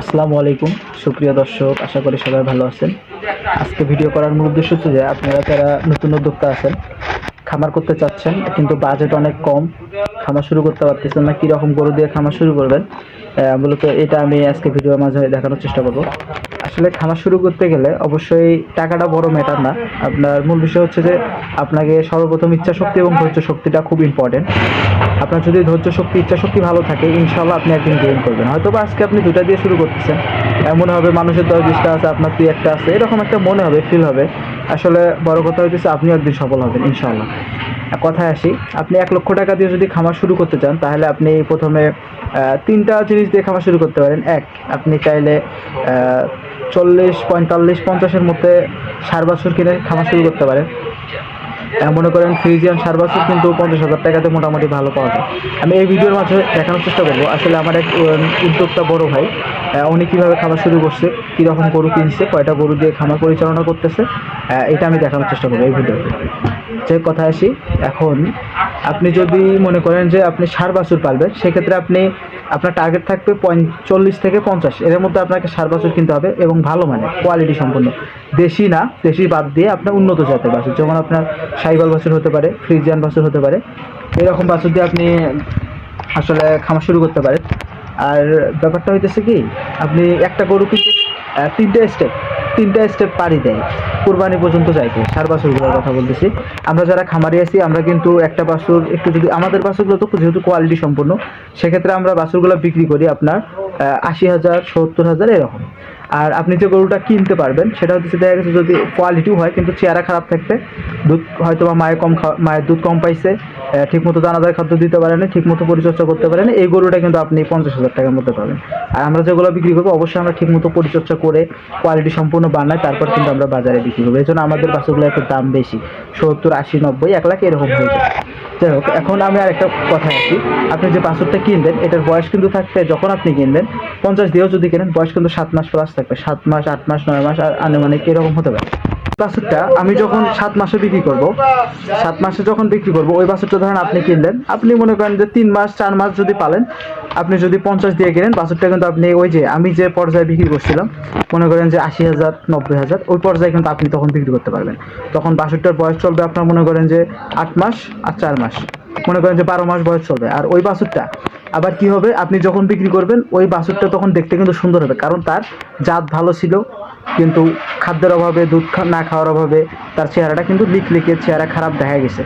আসসালামু আলাইকুম। সুপ্রিয় দর্শক, আশা করি সবাই ভালো আছেন। আজকে ভিডিও করার মূল উদ্দেশ্য হচ্ছে যে আপনারা যারা নতুন উদ্যোক্তা আছেন, খামার করতে চাচ্ছেন, কিন্তু বাজেট অনেক কম, খামার শুরু করতে পারতেছেন না, কীরকম গরু দিয়ে খামার শুরু করবেন মূলত এটা আমি আজকে ভিডিওর মাঝে দেখানোর চেষ্টা করব। আসলে খামার শুরু করতে গেলে অবশ্যই টাকাটা বড় ম্যাটার না। আপনার মূল বিষয় হচ্ছে যে আপনাকে সর্বপ্রথম ইচ্ছা শক্তি এবং ধৈর্য শক্তিটা খুব ইম্পর্টেন্ট আপনার যদি ধৈর্য শক্তি ইচ্ছা শক্তি ভালো থাকে ইনশাল্লাহ আপনি একদিন গেইন করবেন। হয়তো বা আজকে আপনি দুটা দিয়ে শুরু করতেছেন। এমন হবে, মানুষের দশ বিশটা আছে, আপনার দুই একটা আছে, এরকম একটা মনে হবে ফিল হবে। আসলে বড় কথা হইতেছে আপনি একদিন সফল হবেন ইনশাল্লাহ কথায় আসি, আপনি এক লক্ষ টাকা দিয়ে যদি খামার শুরু করতে চান, তাহলে আপনি প্রথমে তিনটা জিনিস দিয়ে খামার শুরু করতে পারেন। এক, আপনি চাইলে চল্লিশ, পঁয়তাল্লিশ, পঞ্চাশের মধ্যে সার বাছুর কিনে খামার শুরু করতে পারেন মনে করেন ফ্রিজিয়ান সার বাছুর কিন্তু পঞ্চাশ হাজার টাকাতে মোটামুটি ভালো পাওয়া যায়। আমি এই ভিডিওর মাঝে দেখানোর চেষ্টা করব। আসলে আমার এক উদ্যোক্তা বড় ভাই উনি কীভাবে খামার শুরু করছে, কীরকম গরু কিনছে, কয়টা গরু দিয়ে খামার পরিচালনা করতেছে এটা আমি দেখানোর চেষ্টা করব এই ভিডিওতে। যে কথা আসি, এখন আপনি যদি মনে করেন যে আপনি সার বাছুর পালবেন, সেক্ষেত্রে আপনি আপনার টার্গেট থাকবে চল্লিশ থেকে পঞ্চাশ। এর মধ্যে আপনাকে সার বাছুর কিনতে হবে এবং ভালো মানে কোয়ালিটি সম্পন্ন। দেশি না, দেশি বাদ দিয়ে আপনার উন্নত জাতের বাছুর। যেমন আপনার সাইবাল বাছুর হতে পারে, ফ্রিজিয়ান বাছুর হতে পারে। এরকম বাছুর দিয়ে আপনি আসলে খামার শুরু করতে পারেন। আর ব্যাপারটা হইতেছে কি, আপনি একটা গরু কিন্তু তিনটে স্টেপ তিনটা স্টেপ পাড়ি দেয়। কোরবানি পর্যন্ত যাইতে। সার বাছুরগুলোর কথা বলতেছি। আমরা যারা খামারি আছি, আমরা কিন্তু একটা বাছুর একটু যদি আমাদের বাছুরগুলো তো যেহেতু কোয়ালিটি সম্পূর্ণ, সেক্ষেত্রে আমরা বাছুরগুলো বিক্রি করি আপনার আশি হাজার, সত্তর হাজার এরকম। আর আপনি যে গরুটা কিনতে পারবেন, সেটা হচ্ছে দেখা গেছে যদি কোয়ালিটিও হয়, কিন্তু চেহারা খারাপ থাকবে দুধ হয়তো বা মায়ের কম মায়ের দুধ কম পাইছে ঠিকমতো দানাদার খাদ্য দিতে পারেন, ঠিকমতো পরিচর্যা করতে পারেন, এই গরুটা কিন্তু আপনি পঞ্চাশ হাজার টাকার মধ্যে পাবেন। আর আমরা যেগুলো বিক্রি করব, অবশ্যই আমরা ঠিকমতো পরিচর্যা করে কোয়ালিটি সম্পূর্ণ বানাই, তারপর কিন্তু আমরা বাজারে বিক্রি করব। এই জন্য আমাদের বাছুরগুলো একটু দাম বেশি, সত্তর, আশি, নব্বই, এক লাখ এরকম হয়ে যায়। যাই হোক, এখন আমি আর একটা কথা আছি আপনি যে পাসওয়ার্ডটা কিনবেন, এটার বয়স কিন্তু থাকবে যখন আপনি কিনবেন, পঞ্চাশ দিয়েও যদি কেনেন, বয়স কিন্তু সাত মাস প্লাস থাকবে। সাত মাস, আট মাস, নয় মাস আর আনুমানিক এরকম হতে পারে। বাছুরটা আমি যখন সাত মাসে বিক্রি করব, সাত মাসে যখন বিক্রি করব, ওই বাছুরটা ধরেন আপনি কিনলেন, আপনি মনে করেন যে তিন মাস, চার মাস যদি পালেন, আপনি যদি পঞ্চাশ দিয়ে কিনেন, বাছুরটা কিন্তু আপনি ওই যে আমি যে পর্যায়ে বিক্রি করছিলাম, মনে করেন যে আশি হাজার, নব্বই হাজার, ওই পর্যায়ে কিন্তু আপনি তখন বিক্রি করতে পারবেন। তখন বাছুরটার বয়স চলবে আপনার মনে করেন যে আট মাস আর চার মাস। মনে করেন যে বারো মাস বয়স চলবে। আর ওই বাছুরটা আবার কি হবে? আপনি যখন বিক্রি করবেন, ওই বাছুরটা তখন দেখতে কিন্তু সুন্দর হবে। কারণ তার জাত ভালো ছিল কিন্তু খাদ্যের অভাবে, দুধ না খাওয়ার অভাবে তার চেহারাটা কিন্তু লিক লিকে চেহারা খারাপ দেখা গেছে।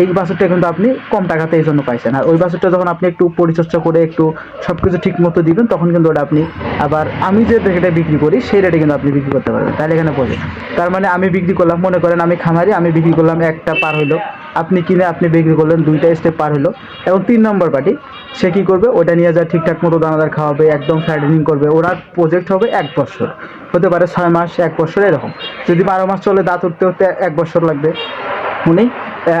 এই বাছুরটা কিন্তু আপনি কম টাকাতে এই জন্য পাইছেন। আর ওই বাছুরটা যখন আপনি একটু পরিচর্যা করে একটু সব কিছু ঠিক মতো দিবেন, তখন কিন্তু ওটা আপনি আবার আমি যে রেটে বিক্রি করি, সেই রেটে কিন্তু আপনি বিক্রি করতে পারবেন। তাহলে এখানে বোঝে তার মানে আমি বিক্রি করলাম, মনে করেন আমি খামারি, আমি বিক্রি করলাম একটা পার হইল। আপনি কিনে আপনি বিক্রি করলেন, দুইটা স্টেপ পার হলো। এবং তিন নম্বর পার্টি সে কী করবে? ওটা নিয়ে যা ঠিকঠাক মতো দানাদার খাওয়াবে, একদম ফ্যাটেনিং করবে ওনার প্রজেক্ট হবে এক বছর। হতে পারে ছয় মাস, এক বছর, এরকম। যদি বারো মাস চলে, দাঁত উঠতে উঠতে এক বছর লাগবে। উনি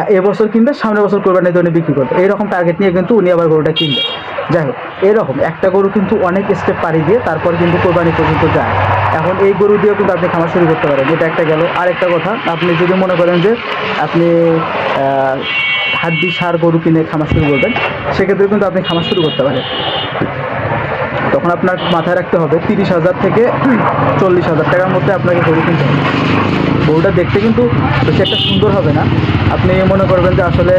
এবছর কিনবে, সামনের বছর কোরবানি দিয়ে বিক্রি করবে। এইরকম টার্গেট নিয়ে কিন্তু উনি আবার গরুটা কিনবে। যাই হোক, এরকম। একটা গরু কিন্তু অনেক স্টেপ পাড়ি দিয়ে তারপর কিন্তু কোরবানি পর্যন্ত যায়। এখন এই গরু দিয়েও কিন্তু আপনি খামার শুরু করতে পারেন। এটা একটা গেল। আরেকটা কথা, আপনি যদি মনে করেন যে আপনি হাড্ডি, সার গরু কিনে খামার শুরু করবেন সেক্ষেত্রে কিন্তু আপনি খামার শুরু করতে পারেন। তখন আপনার মাথায় রাখতে হবে, তিরিশ হাজার থেকে চল্লিশ হাজার টাকার মধ্যে আপনাকে গরু কিনতে হবে। গরুটা দেখতে কিন্তু বেশি একটা সুন্দর হবে না। আপনি মনে করবেন যে আসলে,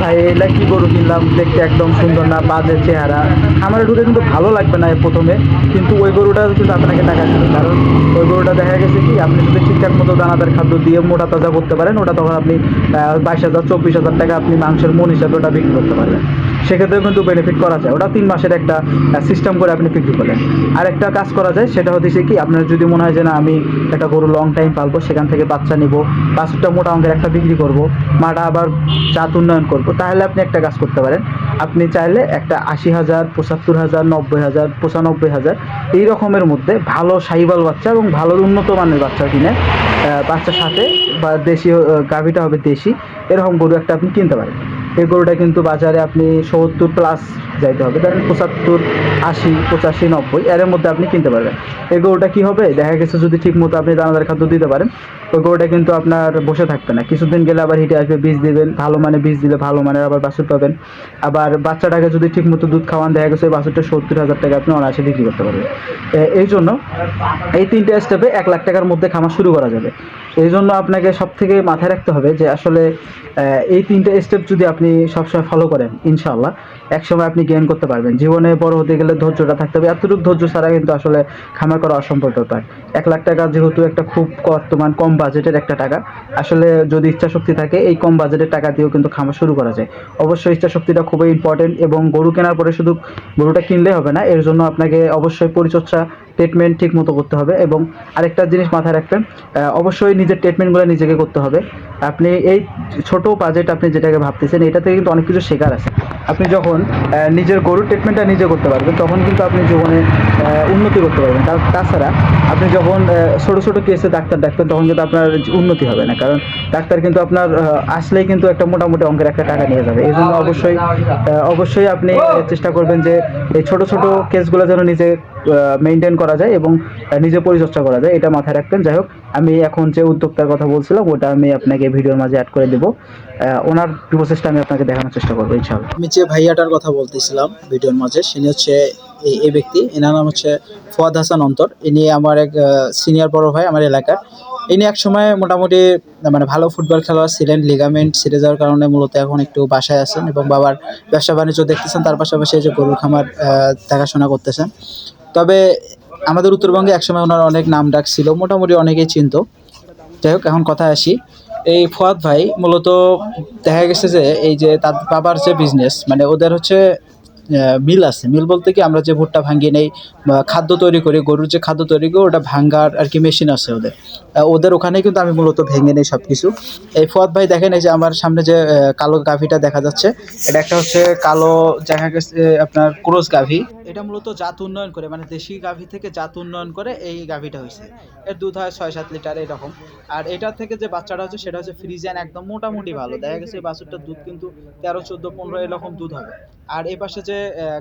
ভাই এলা কি গরু কিনলাম? দেখতে একদম সুন্দর না, বাজে চেহারা। আমার ঢুকে কিন্তু ভালো লাগবে না প্রথমে, কিন্তু ওই গরুটা কিন্তু আপনাকে টাকা দেবে কারণ ওই গরুটা দেখা গেছে কি, আপনি যদি ঠিকঠাক মতো দানাদার খাদ্য দিয়ে মোটা তাজা করতে পারেন, ওটা তখন আপনি বাইশ হাজার, চব্বিশ হাজার টাকা আপনি মাংসের মন হিসাবে ওটা বিক্রি করতে পারবেন। সেক্ষেত্রেও কিন্তু বেনিফিট করা যায়। ওটা তিন মাসের একটা সিস্টেম করে আপনি বিক্রি করলেন। আর একটা কাজ করা যায়, সেটা হচ্ছে কি, আপনার যদি মনে হয় যে না, আমি একটা গরু লং টাইম পালবো, সেখান থেকে বাচ্চা নিব, বাছুরটা মোটা অঙ্কের একটা বিক্রি করব মাটা আবার জাত উন্নয়ন করব। তাহলে আপনি একটা কাজ করতে পারেন। আপনি চাইলে একটা আশি হাজার, পঁচাত্তর হাজার, নব্বই হাজার, পঁচানব্বই হাজার এই রকমের মধ্যে ভালো সাইবাল বাচ্চা এবং ভালো উন্নত মানের বাচ্চা কিনে বাচ্চার সাথে বা দেশি গাভীটা হবে দেশি, এরকম গরু একটা আপনি কিনতে পারেন। এই গরুটা কিন্তু বাজারে আপনি সত্তর প্লাস যাইতে হবে। ধরেন পঁচাত্তর আশি, পঁচাশি, নব্বই, এর মধ্যে আপনি কিনতে পারবেন। এই গরুটা কী হবে? দেখা গেছে যদি ঠিক মতো আপনি দানাদার খাদ্য দিতে পারেন ওই গরুটা কিন্তু আপনার বসে থাকবে না। কিছুদিন গেলে আবার হিটে আসবে, বীজ দিবেন, ভালো মানে বীজ দিলে ভালো মানের আবার বাছুর পাবেন। আবার বাচ্চাটাকে যদি ঠিক মতো দুধ খাওয়ান, দেখা গেছে বাছুরটা সত্তর হাজার টাকা আপনি অনায়াসে বিক্রি করতে পারবেন। এই জন্য এই তিনটে স্টেপে এক লাখ টাকার মধ্যে খামার শুরু করা যাবে। এই জন্য আপনাকে সব থেকে মাথায় রাখতে হবে যে আসলে এই তিনটে স্টেপ যদি আপনি সবসময় ফলো করেন ইনশাল্লাহ একসময় আপনি গেইন করতে পারবেন। জীবনে বড় হতে গেলে ধৈর্যটা থাকতে হবে। এতটুকু ধৈর্য ছাড়া কিন্তু আসলে খামার করা অসম্ভব ব্যাপার। এক লাখ টাকা যেহেতু একটা খুব বর্তমান কম বাজেটের একটা টাকা, আসলে যদি ইচ্ছা শক্তি থাকে, এই কম বাজেটের টাকা দিয়েও কিন্তু খামার শুরু করা যায়। অবশ্যই ইচ্ছা শক্তিটা খুবই ইম্পর্টেন্ট এবং গরু কেনার পরে শুধু গরুটা কিনলে হবে না, এর জন্য আপনাকে অবশ্যই পরিচর্যা ট্রিটমেন্ট ঠিক মতো করতে হবে এবং আরেকটা জিনিস মাথায় রাখবেন অবশ্যই নিজের ট্রিটমেন্টগুলো নিজেকে করতে হবে। আপনি এই ছোট বাজেট আপনি যেটাকে ভাবতেছেন, এটা থেকে কিন্তু অনেক কিছু শেখার আছে। আপনি যখন নিজের গরুর ট্রিটমেন্টটা নিজে করতে পারবেন, তখন কিন্তু আপনি জীবনে উন্নতি করতে পারবেন। তা- তাছাড়া আপনি যখন ছোট ছোট কেসে ডাক্তার ডাকবেন তখন কিন্তু আপনার উন্নতি হবে না। কারণ ডাক্তার কিন্তু আপনার আসলেই কিন্তু একটা মোটামুটি অঙ্কের একটা টাকা নিয়ে যাবে। এই জন্য অবশ্যই অবশ্যই আপনি চেষ্টা করবেন যে এই ছোটো ছোটো কেসগুলো যেন নিজে মেনটেন করা যায় এবং নিজে পরিচর্যা করা যায়, এটা মাথায় রাখবেন। যাই হোক, আমি এখন যে উদ্যোক্তার কথা বলছিলাম, ওটা আমি আপনাকে ভিডিওর মাঝে অ্যাড করে দেবো। ওনার প্রসেসটা আমি আপনাকে দেখানোর চেষ্টা করব, ইনশাআল্লাহ। আমি যে ভাইয়াটার কথা বলতেছিলাম ভিডিওর মাঝে তিনি হচ্ছে এই ব্যক্তি। এনার নাম হচ্ছে ফোয়াদ হাসান অন্তর। ইনি আমার এক সিনিয়র বড় ভাই আমার এলাকার। ইনি এক সময় মোটামুটি মানে ভালো ফুটবল খেলোয়াড় ছিলেন লিগামেন্ট ছিঁড়ে যাওয়ার কারণে মূলত এখন একটু বাসায় আছেন এবং বাবার ব্যবসা বাণিজ্য দেখতেছেন, তার পাশাপাশি যে গরুর খামার দেখাশোনা করতেছেন। তবে আমাদের উত্তরবঙ্গে একসময় ওনার অনেক নাম ডাক ছিল, মোটামুটি অনেকেই চিনত। যাই হোক, এখন কথা আসি। এই ফুয়াদ ভাই মূলত দেখা গেছে যে, এই যে তার বাবার যে বিজনেস মানে ওদের হচ্ছে মিল আছে। মিল বলতে কি, আমরা যে ভুট্টা ভাঙিয়ে নেই খাদ্য তৈরি করি, গরুর যে খাদ্য তৈরি করি, ওটা ভাঙ্গার আর কি মেশিন আছে ওদের। ওদের ওখানেই কিন্তু আমি মূলত ভেঙে নেই সব কিছু এই ফুয়াদ ভাই দেখেন এই যে আমার সামনে যে কালো গাভিটা দেখা যাচ্ছে, এটা একটা হচ্ছে কালো, দেখা গেছে, আপনার ক্রোস গাভি। এটা মূলত জাত উন্নয়ন করে মানে দেশি গাভী থেকে জাত উন্নয়ন করে এই গাভীটা হয়েছে। এর দুধ হয় ছয় সাত লিটার, এরকম। আর এটা থেকে যে বাচ্চাটা হচ্ছে, সেটা হচ্ছে ফ্রিজিয়ান, একদম মোটামুটি ভালো। দেখা গেছে এই বাছুরটার দুধ কিন্তু তেরো, চোদ্দ, পনেরো এরকম দুধ হবে। আর এই পাশে যে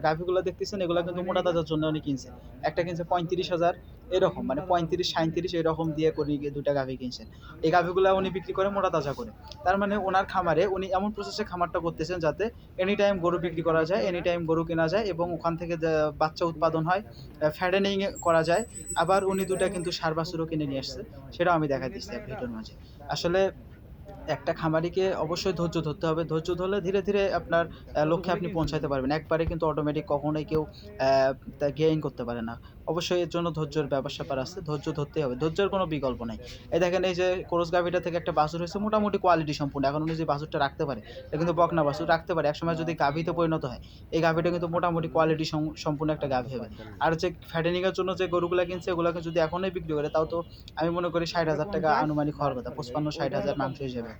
গাভীগুলো দেখতেছেন, এগুলো কিন্তু মোটা তাজার জন্য উনি কিনছে। একটা কিনছে পঁয়ত্রিশ হাজার এরকম মানে পঁয়ত্রিশ সাঁত্রিশ এরকম দিয়ে করে দুটা গাভি কিনছেন। এই গাভিগুলো উনি বিক্রি করে মোটা তাজা করে। তার মানে ওনার খামারে উনি এমন প্রসেসে খামারটা করতেছেন যাতে এনি টাইম গরু বিক্রি করা যায় এনি টাইম গরু কেনা যায় এবং ওখান থেকে বাচ্চা উৎপাদন হয় ফ্যাডেনিং করা যায়। আবার উনি দুটা কিন্তু সার বাছুরও কিনে নিয়ে আসছে, সেটাও আমি দেখা দিচ্ছি ভিডিওর মাঝে। আসলে একটা খামারিকে অবশ্যই ধৈর্য ধরতে হবে। ধৈর্য ধরলে ধীরে ধীরে আপনার লক্ষ্যে আপনি পৌঁছাতে পারবেন। একবারে কিন্তু অটোমেটিক কখনোই কেউ গেইন করতে পারে না। অবশ্যই এর জন্য ধৈর্যের ব্যাপার আছে। ধৈর্য ধরতে হবে। ধৈর্যের কোনো বিকল্প নেই। এই দেখেন, এই যে কোরস গাভিটা থেকে একটা বাছুর হয়েছে, মোটামুটি কোয়ালিটি সম্পূর্ণ। এখন উনি যে বাছুরটা রাখতে পারে, এটা কিন্তু বকনা বাছুর, রাখতে পারে। একসময় যদি গাভিতে পরিণত হয়, এই গাভিটা কিন্তু মোটামুটি কোয়ালিটি সম্পূর্ণ একটা গাভি হবে। আর যে ফ্যাটেনিংয়ের জন্য যে গরুগুলো কিনছে ওগুলোকে যদি এখনই বিক্রি করে, তাও তো আমি মনে করি ষাট হাজার টাকা আনুমানিক হওয়ার কথা। পঁচপান্ন, ষাট হাজার মাংস হিসেবে।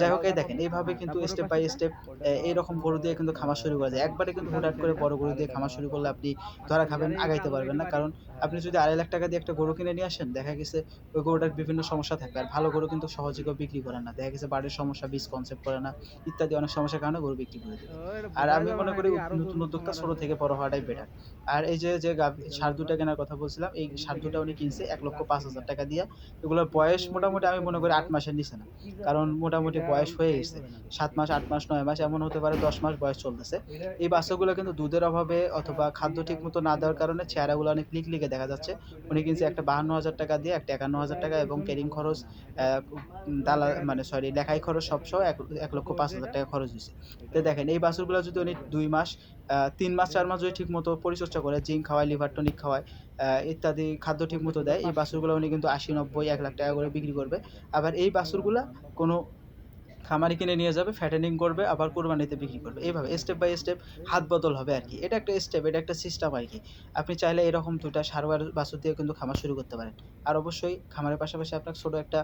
যাই হোক এই দেখেন এইভাবে কিন্তু স্টেপ বাই স্টেপ এইরকম গরু দিয়ে কিন্তু খামার শুরু করা যায়। একবারে কিন্তু হুটহাট করে বড় গরু দিয়ে খামার শুরু করলে আপনি ধরা খাবেন আগাইতে পারবেন না। কারণ আপনি যদি আড়াই লাখ টাকা দিয়ে একটা গরু কিনে নিয়ে আসেন দেখা গেছে ওই গরুটার বিভিন্ন সমস্যা থাকবে আর ভালো গরু কিন্তু সহজে কেউ বিক্রি করে না। দেখা গেছে বাড়ির সমস্যা বীজ কনসেপ্ট করে না ইত্যাদি অনেক সমস্যার কারণে গরু বিক্রি করে দেবে আর আমি মনে করি নতুন উদ্যোক্তা ছোট থেকে বড় হওয়াটাই বেটার আর এই যে যে সার দুটা কেনার কথা বলছিলাম এই সার দুটা উনি কিনছে এক লক্ষ পাঁচ হাজার টাকা দিয়ে। এগুলোর বয়স মোটামুটি আমি মনে করি আট মাসের নিচে না। কারণ মোটামুটি বয়স হয়ে গেছে। সাত মাস আট মাস নয় মাস এমন হতে পারে দশ মাস বয়স চলতেছে। এই বাচ্চাগুলো কিন্তু দুধের অভাবে অথবা খাদ্য ঠিক মতো না দেওয়ার কারণে চেহারাগুলো অনেক লিক লিকে দেখা যাচ্ছে। উনি কিনছে একটা বাহান্ন হাজার টাকা দিয়ে একটা একান্ন হাজার টাকা এবং ক্যারিং খরচ দালা মানে সরি লেখাই খরচ সব সহ এক এক লক্ষ পাঁচ হাজার টাকা খরচ হয়েছে। তো দেখেন এই বাছুরগুলো যদি উনি দুই মাস আহ, তিন মাস চার মাস যদি ঠিক মতো পরিচর্যা করে জিঙ্ক খাওয়ায় লিভার টনিক খাওয়ায় ইত্যাদি খাদ্য ঠিক মতো দেয়। এই বাছুরগুলো উনি কিন্তু আশি, নব্বই, এক লাখ টাকা করে বিক্রি করবে। আবার এই বাছুরগুলা কোনো খামারি কিনে নিয়ে যাবে ফ্যাটেনিং করবে আবার কোরবানিতে বিক্রি করবে। এইভাবে স্টেপ বাই স্টেপ হাত বদল হবে আর কি। এটা একটা স্টেপ এটা একটা সিস্টেম আর কি। আপনি চাইলে এরকম দুটা সারোয়ার বাছুর দিয়ে কিন্তু খামার শুরু করতে পারেন। আর অবশ্যই খামারের পাশাপাশি আপনার ছোটো একটা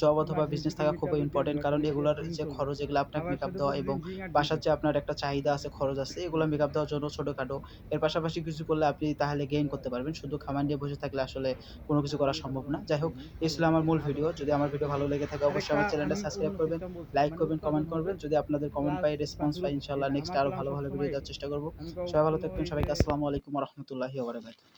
জব অথবা বিজনেস থাকা খুবই ইম্পর্টেন্ট কারণ এগুলোর যে খরচ এগুলো আপনাকে মেকআপ দেওয়া এবং বাসার যে আপনার একটা চাহিদা আছে খরচ আছে এগুলো মেকআপ দেওয়ার জন্য ছোটোখাটো। এর পাশাপাশি কিছু করলে আপনি তাহলে গেইন করতে পারবেন। শুধু খামার নিয়ে বসে থাকলে আসলে কোনো কিছু করা সম্ভব না। যাই হোক এই ছিল আমার মূল ভিডিও যদি আমার ভিডিও ভালো লেগে থাকে অবশ্যই আমার চ্যানেলটা সাবস্ক্রাইব করবেন। লাইক করবেন কমেন্ট করবেন। যদি আপনাদের কমেন্ট পাই রেসপন্স পাই ইনশাল্লাহ নেক্সট আরও ভালো ভালো ভিডিও দেওয়ার চেষ্টা করব। সবাই ভালো থাকবেন, সবাইকে আসসালামু আলাইকুম রহমতুল্লাহি ওবরাকাতুহু